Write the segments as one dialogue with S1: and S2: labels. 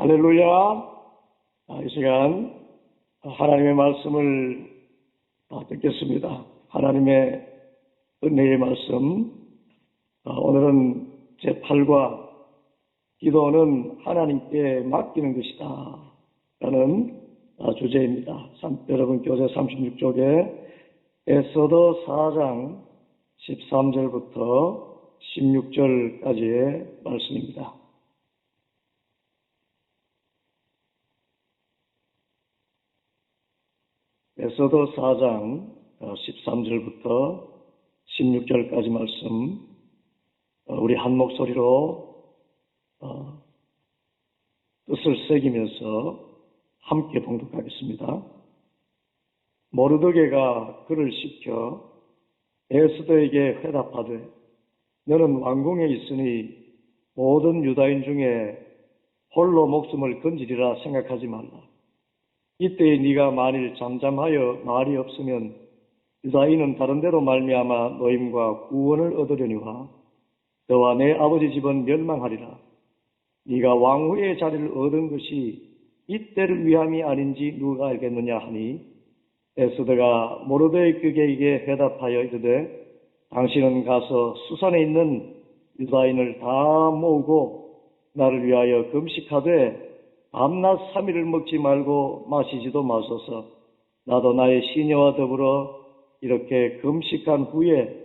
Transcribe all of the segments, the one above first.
S1: 할렐루야. 아, 이 시간 하나님의 말씀을 아, 듣겠습니다. 하나님의 은혜의 말씀. 아, 오늘은 제8과 기도는 하나님께 맡기는 것이다. 라는 아, 주제입니다. 삼- 여러분 교재 36쪽에 에서더 4장 13절부터 16절까지의 말씀입니다. 에서더 4장 13절부터 16절까지 말씀 어, 우리 한 목소리로 어, 뜻을 새기면서 함께 봉독하겠습니다. 모르드게가 그를 시켜 에스더에게 회답하되 너는 왕궁에 있으니 모든 유다인 중에 홀로 목숨을 건지리라 생각하지 말라. 이때에 네가 만일 잠잠하여 말이 없으면 유다인은 다른 데로 말미암아 노임과 구원을 얻으려니와 너와 내 아버지 집은 멸망하리라. 네가 왕후의 자리를 얻은 것이 이때를 위함이 아닌지 누가 알겠느냐 하니 에스더가 모르드의 그에게 대답하여 이르되 당신은 가서 수산에 있는 유다인을 다 모으고 나를 위하여 금식하되 밤낮 삼일을 먹지 말고 마시지도 마소서. 나도 나의 시녀와 더불어 이렇게 금식한 후에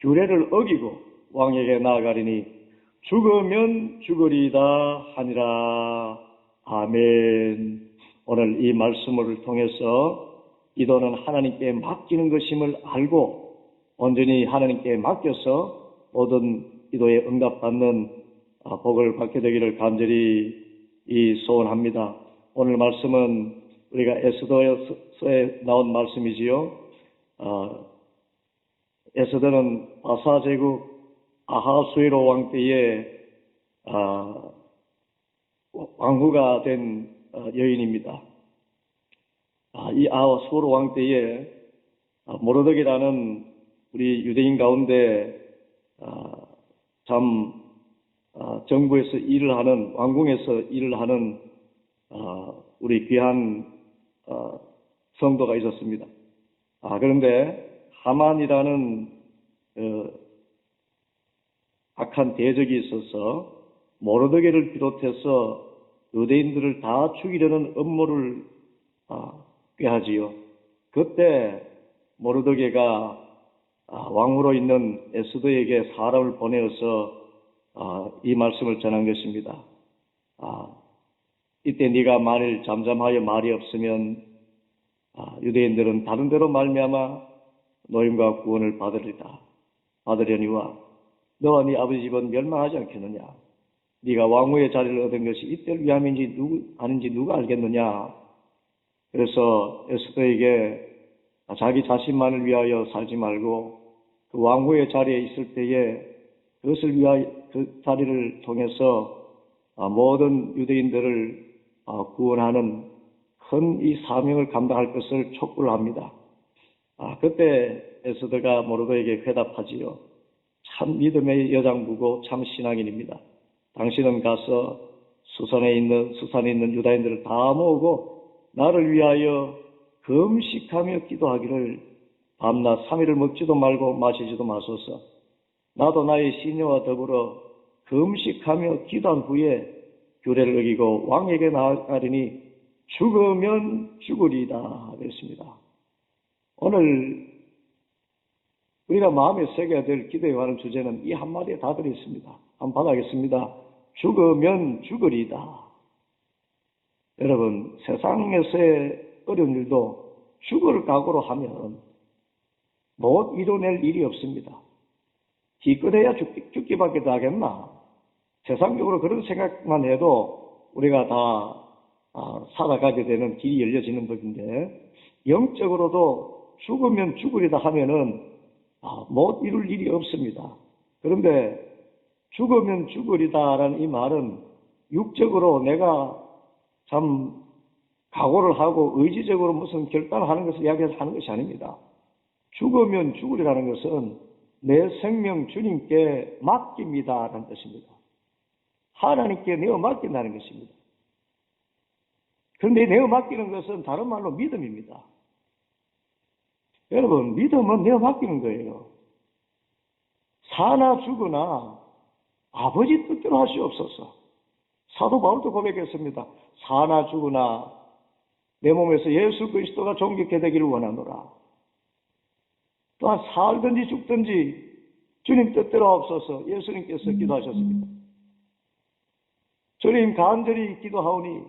S1: 규례를 어기고 왕에게 나아가리니 죽으면 죽으리다 하니라. 아멘. 오늘 이 말씀을 통해서 기도는 하나님께 맡기는 것임을 알고 온전히 하나님께 맡겨서 모든 기도에 응답받는 아, 복을 받게 되기를 간절히 이 소원합니다. 오늘 말씀은 우리가 에스더에서에 나온 말씀이지요. 아, 에스더는 바사 제국 아하수에로 왕 때에 아, 왕후가 된 어, 여인입니다. 아, 이 아하수에로 왕 때에 아, 모르덕이라는 우리 유대인 가운데 아, 참 아, 정부에서 일을 하는 왕궁에서 일을 하는 아, 우리 귀한 아, 성도가 있었습니다. 아, 그런데 하만이라는 어, 악한 대적이 있어서 모르드게를 비롯해서 유대인들을 다 죽이려는 음모를 아, 꾀하지요. 그때 모르드게가 아, 왕으로 있는 에스더에게 사람을 보내어서 아, 이 말씀을 전한 것입니다. 아, 이때 네가 만일 잠잠하여 말이 없으면 아, 유대인들은 다른 데로 말미암아 노임과 구원을 받으리다. 받으려니와 너와 네 아버지 집은 멸망하지 않겠느냐? 네가 왕후의 자리를 얻은 것이 이때를 위함인지 누구 아닌지 누가 알겠느냐? 그래서 에스더에게 자기 자신만을 위하여 살지 말고 그 왕후의 자리에 있을 때에 그것을 위하여 그 자리를 통해서 아, 모든 유대인들을 아, 구원하는 큰 이 사명을 감당할 것을 촉구를 합니다. 아, 그때 에스더가 모르도에게 회답하지요. 참 믿음의 여장부고 참 신앙인입니다. 당신은 가서 수산에 있는 수산에 있는 유다인들을 다 모으고 나를 위하여 금식하며 기도하기를 밤낮 3일을 먹지도 말고 마시지도 마소서. 나도 나의 시녀와 더불어 금식하며 기도한 후에 규례를 어기고 왕에게 나아가리니 죽으면 죽으리다 그랬습니다. 오늘 우리가 마음에 새겨야 될 기도에 관한 주제는 이 한마디에 다 들어있습니다. 한번 받아겠습니다. 죽으면 죽으리다. 여러분, 세상에서의 어려운 일도 죽을 각오로 하면 못 이뤄낼 일이 없습니다. 기껏해야 죽기, 죽기 밖에 더 하겠나? 세상적으로 그런 생각만 해도 우리가 다 아, 살아가게 되는 길이 열려지는 법인데 영적으로도 죽으면 죽으리다 하면은 아, 못 이룰 일이 없습니다. 그런데 죽으면 죽으리다라는 이 말은 육적으로 내가 참 각오를 하고 의지적으로 무슨 결단을 하는 것을 이야기하는 것이 아닙니다. 죽으면 죽으리라는 것은 내 생명 주님께 맡깁니다 라는 뜻입니다. 하나님께 내어 맡긴다는 것입니다. 그런데 내어 맡기는 것은 다른 말로 믿음입니다. 여러분, 믿음은 내어 맡기는 거예요. 사나 죽으나 아버지 뜻대로 하시옵소서. 사도 바울도 고백했습니다. 사나 죽으나 내 몸에서 예수 그리스도가 존귀케 되기를 원하노라. 또한 살든지 죽든지 주님 뜻대로 없어서 예수님께서 기도하셨습니다. 주님 간절히 기도하오니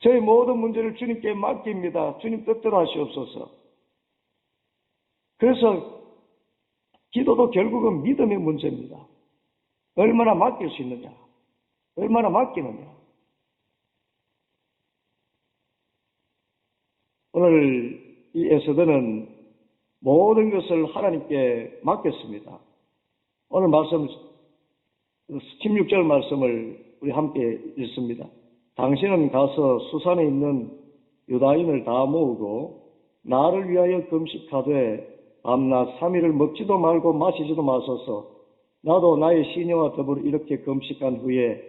S1: 저희 모든 문제를 주님께 맡깁니다. 주님 뜻대로 하시옵소서. 그래서 기도도 결국은 믿음의 문제입니다. 얼마나 맡길 수 있느냐? 얼마나 맡기느냐? 오늘 이 에서드는 모든 것을 하나님께 맡겼습니다. 오늘 말씀 16절 말씀을 우리 함께 읽습니다. 당신은 가서 수산에 있는 유다인을 다 모으고 나를 위하여 금식하되 밤낮 3일을 먹지도 말고 마시지도 마소서 나도 나의 시녀와 더불어 이렇게 금식한 후에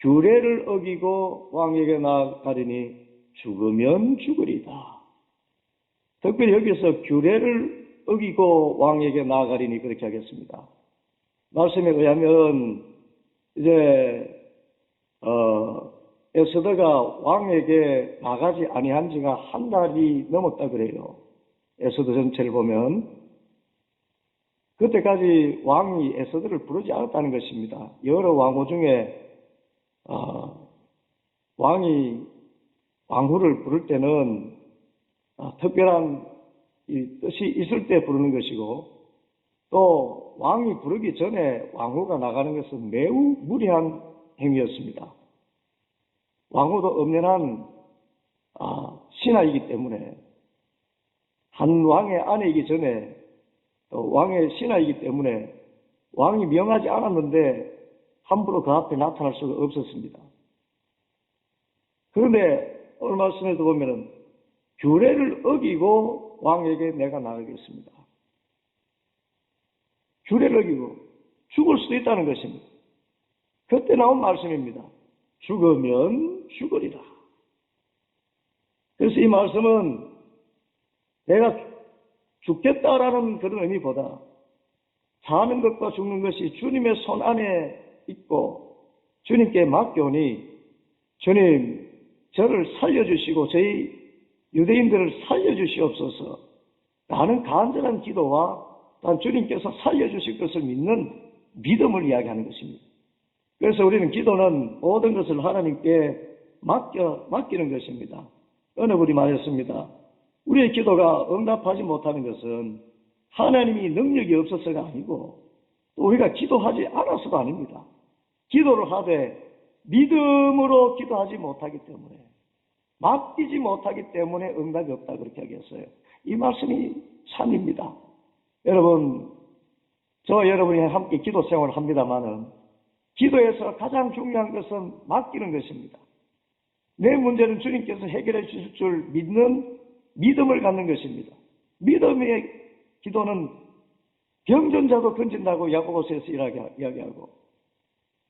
S1: 규례를 어기고 왕에게 나아가리니 죽으면 죽으리다. 특별히 여기서 규례를 어기고 왕에게 나아가리니 그렇게 하겠습니다. 말씀에 의하면 이제 어, 에스더가 왕에게 나가지 아니한 지가 한 달이 넘었다 그래요. 에스더 전체를 보면 그때까지 왕이 에스더를 부르지 않았다는 것입니다. 여러 왕후 중에 어, 왕이 왕후를 부를 때는 어, 특별한 이 뜻이 있을 때 부르는 것이고 또 왕이 부르기 전에 왕후가 나가는 것은 매우 무리한 행위였습니다. 왕후도 엄연한 아, 신하이기 때문에 한 왕의 아내이기 전에 또 왕의 신하이기 때문에 왕이 명하지 않았는데 함부로 그 앞에 나타날 수가 없었습니다. 그런데 오늘 말씀에도 보면은 규례를 어기고 왕에게 내가 나가겠습니다. 규례를 어기고 죽을 수도 있다는 것입니다. 그때 나온 말씀입니다. 죽으면 죽으리라. 그래서 이 말씀은 내가 죽겠다라는 그런 의미보다 사는 것과 죽는 것이 주님의 손 안에 있고 주님께 맡겨오니 주님 저를 살려주시고 저희 유대인들을 살려주시옵소서 라는 간절한 기도와 또한 주님께서 살려주실 것을 믿는 믿음을 이야기하는 것입니다. 그래서 우리는 기도는 모든 것을 하나님께 맡겨, 맡기는 것입니다. 어느 분이 말했습니다. 우리의 기도가 응답하지 못하는 것은 하나님이 능력이 없어서가 아니고 또 우리가 기도하지 않아서도 아닙니다. 기도를 하되 믿음으로 기도하지 못하기 때문에 맡기지 못하기 때문에 응답이 없다 그렇게 하겠어요. 이 말씀이 참입니다. 여러분, 저 여러분이 함께 기도 생활을 합니다만은 기도에서 가장 중요한 것은 맡기는 것입니다. 내 문제는 주님께서 해결해 주실 줄 믿는 믿음을 갖는 것입니다. 믿음의 기도는 병전자도 건진다고 야고보서에서 이야기하고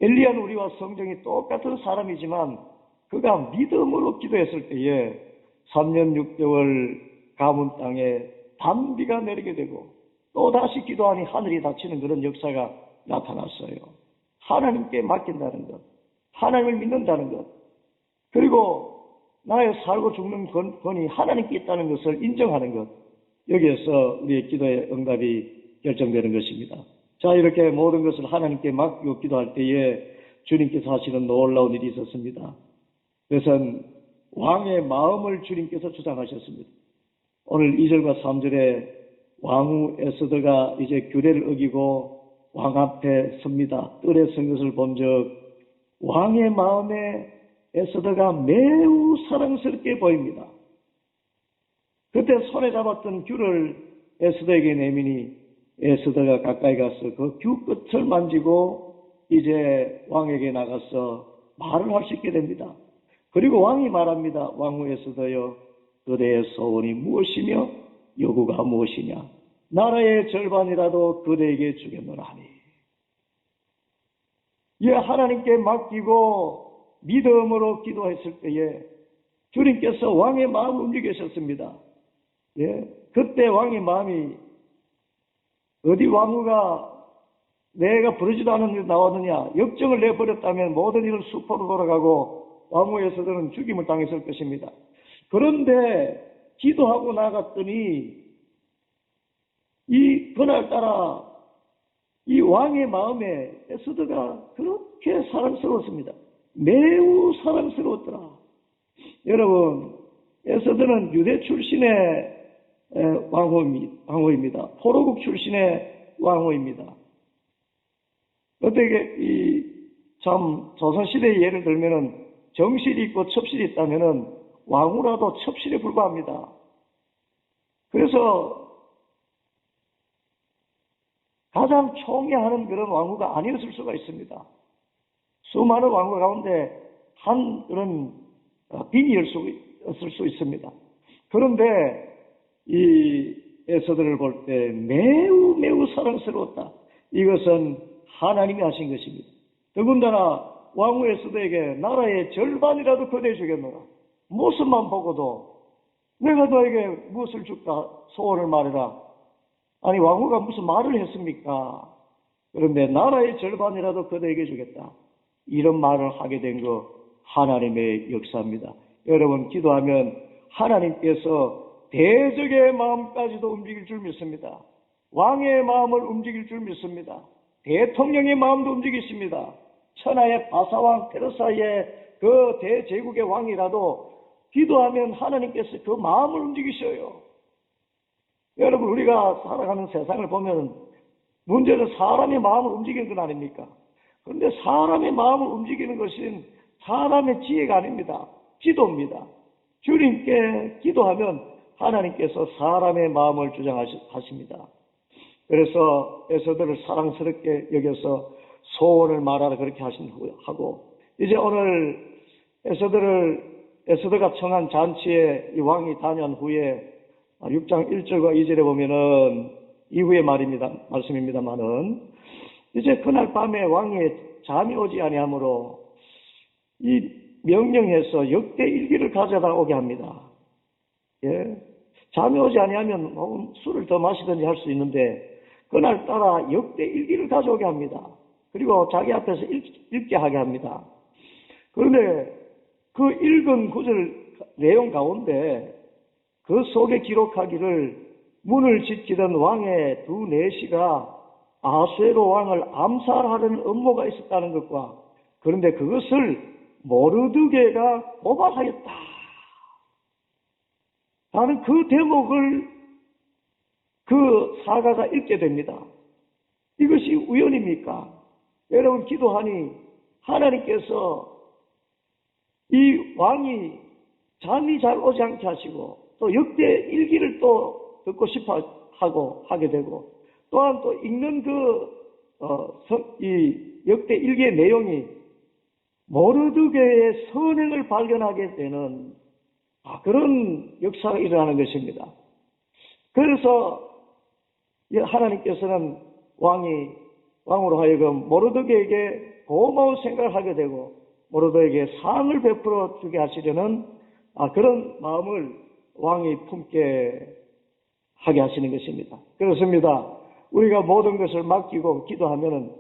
S1: 엘리야는 우리와 성정이 똑같은 사람이지만 그가 믿음으로 기도했을 때에 3년 6개월 가문 땅에 단비가 내리게 되고 또 다시 기도하니 하늘이 닫히는 그런 역사가 나타났어요. 하나님께 맡긴다는 것, 하나님을 믿는다는 것, 그리고 나의 살고 죽는 권, 권이 하나님께 있다는 것을 인정하는 것, 여기에서 우리의 기도의 응답이 결정되는 것입니다. 자, 이렇게 모든 것을 하나님께 맡기고 기도할 때에 주님께서 하시는 놀라운 일이 있었습니다. 그것은 왕의 마음을 주님께서 주장하셨습니다. 오늘 2절과 3절에 왕후 에스더가 이제 규례를 어기고 왕 앞에 섭니다. 뜰에 선 것을 본적 왕의 마음에 에스더가 매우 사랑스럽게 보입니다. 그때 손에 잡았던 귤을 에스더에게 내미니 에스더가 가까이 가서 그 귤 끝을 만지고 이제 왕에게 나가서 말을 할 수 있게 됩니다. 그리고 왕이 말합니다. 왕후 에스더여 그대의 소원이 무엇이며 요구가 무엇이냐 나라의 절반이라도 그대에게 주겠노라 하니 예, 하나님께 맡기고 믿음으로 기도했을 때에 주님께서 왕의 마음을 움직이셨습니다. 예. 그때 왕의 마음이 어디 왕후가 내가 부르지도 않은 일 나왔느냐 역정을 내버렸다면 모든 일은 수포로 돌아가고 왕후에서는 죽임을 당했을 것입니다. 그런데 기도하고 나갔더니 이 그날따라 이 왕의 마음에 에스더가 그렇게 사랑스러웠습니다. 매우 사랑스러웠더라. 여러분, 에스더는 유대 출신의. 왕후입니다. 포로국 출신의 왕후입니다. 어떻게 이 참 조선시대의 예를 들면은 정실이 있고 첩실이 있다면은 왕후라도 첩실에 불과합니다. 그래서 가장 총애하는 그런 왕후가 아니었을 수가 있습니다. 수많은 왕후 가운데 한 그런 어, 빈이었을 수, 수 있습니다. 그런데 이 에서들을 볼 때 매우 매우 사랑스러웠다. 이것은 하나님이 하신 것입니다. 더군다나 왕후 에서드에게 나라의 절반이라도 거둬 주겠노라. 모습만 보고도 내가 너에게 무엇을 줄까 소원을 말해라. 아니 왕후가 무슨 말을 했습니까? 그런데 나라의 절반이라도 그대에게 주겠다. 이런 말을 하게 된 거 하나님의 역사입니다. 여러분 기도하면 하나님께서 대적의 마음까지도 움직일 줄 믿습니다. 왕의 마음을 움직일 줄 믿습니다. 대통령의 마음도 움직이십니다. 천하의 바사왕 페르사의 그 대제국의 왕이라도 기도하면 하나님께서 그 마음을 움직이셔요. 여러분 우리가 살아가는 세상을 보면 문제는 사람의 마음을 움직이는 건 아닙니까? 그런데 사람의 마음을 움직이는 것은 사람의 지혜가 아닙니다. 지도입니다. 주님께 기도하면 하나님께서 사람의 마음을 주장하십니다. 그래서 에서들을 사랑스럽게 여겨서 소원을 말하라 그렇게 하고 이제 오늘 에서들을 에서드가 청한 잔치에 이 왕이 다녀온 후에 6장 1절과 2절에 보면은 이후의 말입니다. 말씀입니다만은 이제 그날 밤에 왕이 잠이 오지 아니하므로 이 명령해서 역대 일기를 가져다 오게 합니다. 예. 잠이 오지 아니하면 뭐 술을 더 마시든지 할 수 있는데 그날 따라 역대 일기를 가져오게 합니다. 그리고 자기 앞에서 읽, 게 하게 합니다. 그런데 그 읽은 구절 내용 가운데 그 속에 기록하기를 문을 지키던 왕의 두 내시가 아수에로 왕을 암살하려는 음모가 있었다는 것과 그런데 그것을 모르드게가 고발하였다. 나는 그 대목을 그 사가가 읽게 됩니다. 이것이 우연입니까? 여러분 기도하니 하나님께서 이 왕이 잠이 잘 오지 않게 하시고 또 역대 일기를 또 듣고 싶어 하고 하게 되고 또한 또 읽는 그, 어, 이 역대 일기의 내용이 모르드게의 선행을 발견하게 되는 아, 그런 역사가 일어나는 것입니다. 그래서 하나님께서는 왕이 왕으로 하여금 모르드게에게 고마운 생각을 하게 되고 모르드에게 상을 베풀어 주게 하시려는 아, 그런 마음을 왕이 품게 하게 하시는 것입니다. 그렇습니다. 우리가 모든 것을 맡기고 기도하면은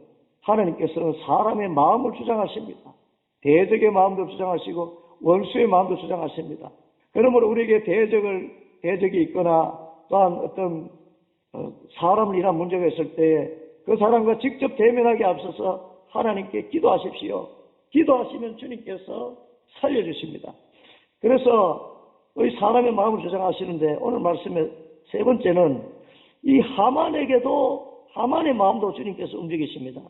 S1: 하나님께서는 사람의 마음을 주장하십니다. 대적의 마음도 주장하시고 원수의 마음도 주장하십니다. 그러므로 우리에게 대적을 대적이 있거나 또한 어떤 어, 사람을 인한 문제가 있을 때에 그 사람과 직접 대면하기 앞서서 하나님께 기도하십시오. 기도하시면 주님께서 살려주십니다. 그래서 이 사람의 마음을 조장하시는데 오늘 말씀의 세 번째는 이 하만에게도 하만의 마음도 주님께서 움직이십니다.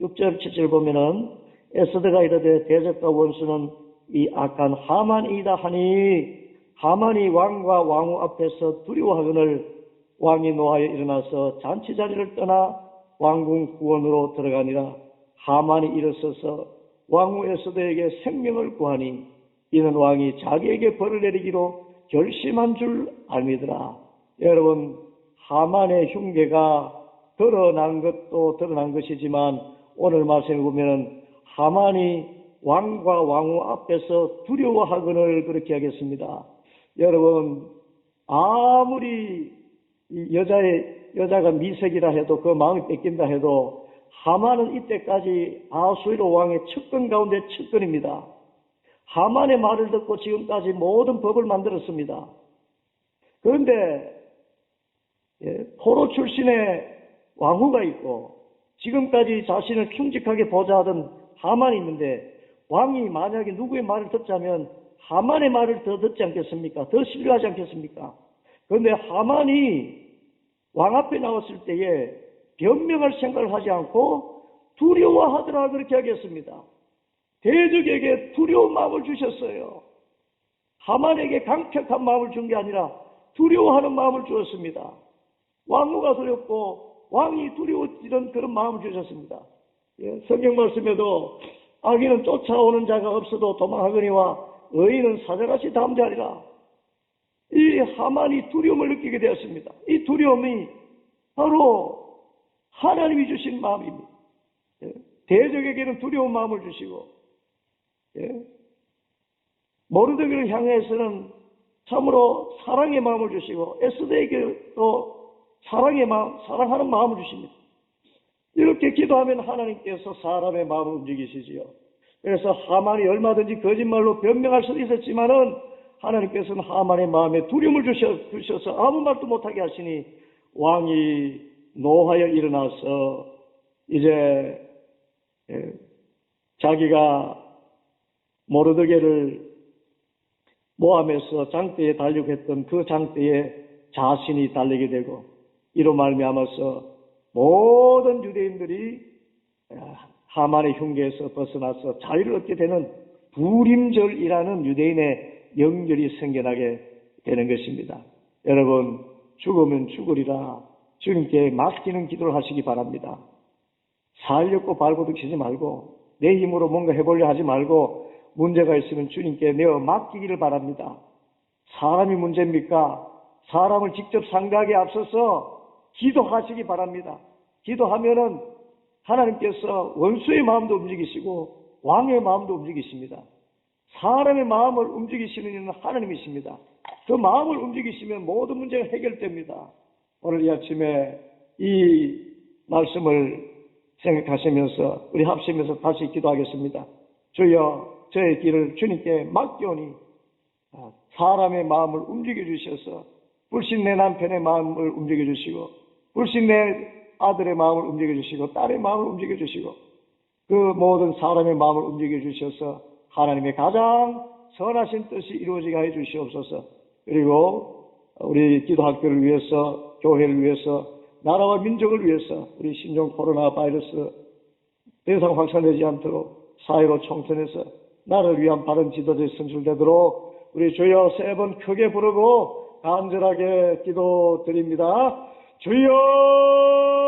S1: 6절, 7절 보면은 에스더가 이르되 대적과 원수는 이 악한 하만이다 하니 하만이 왕과 왕후 앞에서 두려워하거늘 왕이 노하여 일어나서 잔치 자리를 떠나 왕궁 구원으로 들어가니라 하만이 일어서서 왕후 에스더에게 생명을 구하니 이는 왕이 자기에게 벌을 내리기로 결심한 줄 알미더라. 여러분, 하만의 흉계가 드러난 것도 드러난 것이지만 오늘 말씀에 보면 하만이 왕과 왕후 앞에서 두려워하거늘 그렇게 하겠습니다. 여러분 아무리 이 여자의 여자가 미색이라 해도 그 마음이 뺏긴다 해도 하만은 이때까지 아수이로 왕의 측근 가운데 측근입니다. 하만의 말을 듣고 지금까지 모든 법을 만들었습니다. 그런데 예, 포로 출신의 왕후가 있고 지금까지 자신을 충직하게 보좌하던 하만이 있는데 왕이 만약에 누구의 말을 듣자면 하만의 말을 더 듣지 않겠습니까? 더 신뢰하지 않겠습니까? 그런데 하만이 왕 앞에 나왔을 때에 변명할 생각을 하지 않고 두려워하더라 그렇게 하겠습니다. 대적에게 두려운 마음을 주셨어요. 하만에게 강력한 마음을 준 게 아니라 두려워하는 마음을 주었습니다. 왕후가 두렵고 왕이 두려워지는 그런 마음을 주셨습니다. 예, 성경 말씀에도 악인은 쫓아오는 자가 없어도 도망하거니와 의인은 사자같이 담대하리라. 이 하만이 두려움을 느끼게 되었습니다. 이 두려움이 바로 하나님이 주신 마음입니다. 예, 대적에게는 두려운 마음을 주시고 예, 모르드게를 향해서는 참으로 사랑의 마음을 주시고 에스더에게도 사랑의 마음, 사랑하는 마음을 주십니다. 이렇게 기도하면 하나님께서 사람의 마음을 움직이시지요. 그래서 하만이 얼마든지 거짓말로 변명할 수도 있었지만은 하나님께서는 하만의 마음에 두려움을 주셔, 주셔서 아무 말도 못하게 하시니 왕이 노하여 일어나서 이제 예, 자기가 모르드게를 모함에서 장대에 달리고 했던 그 장대에 자신이 달리게 되고 이로 말미암아서 모든 유대인들이 하만의 흉계에서 벗어나서 자유를 얻게 되는 부림절이라는 유대인의 연결이 생겨나게 되는 것입니다. 여러분 죽으면 죽으리라 주님께 맡기는 기도를 하시기 바랍니다. 살렵고 발고도 치지 말고 내 힘으로 뭔가 해보려 하지 말고 문제가 있으면 주님께 내어 맡기기를 바랍니다. 사람이 문제입니까? 사람을 직접 상대하기에 앞서서 기도하시기 바랍니다. 기도하면은 하나님께서 원수의 마음도 움직이시고 왕의 마음도 움직이십니다. 사람의 마음을 움직이시는 이는 하나님이십니다. 그 마음을 움직이시면 모든 문제가 해결됩니다. 오늘 이 아침에 이 말씀을 생각하시면서 우리 합심해서 다시 기도하겠습니다. 주여 저의 길을 주님께 맡겨오니 아, 사람의 마음을 움직여 주셔서 불신 내 남편의 마음을 움직여 주시고 불신 내 아들의 마음을 움직여 주시고 딸의 마음을 움직여 주시고 그 모든 사람의 마음을 움직여 주셔서 하나님의 가장 선하신 뜻이 이루어지게 해 주시옵소서. 그리고 우리 기도 학교를 위해서 교회를 위해서 나라와 민족을 위해서 우리 신종 코로나 바이러스 대상 확산되지 않도록 사회로 총선해서 나를 위한 바른 지도자에 선출되도록 우리 주여 세 번 크게 부르고 간절하게 기도드립니다. 주여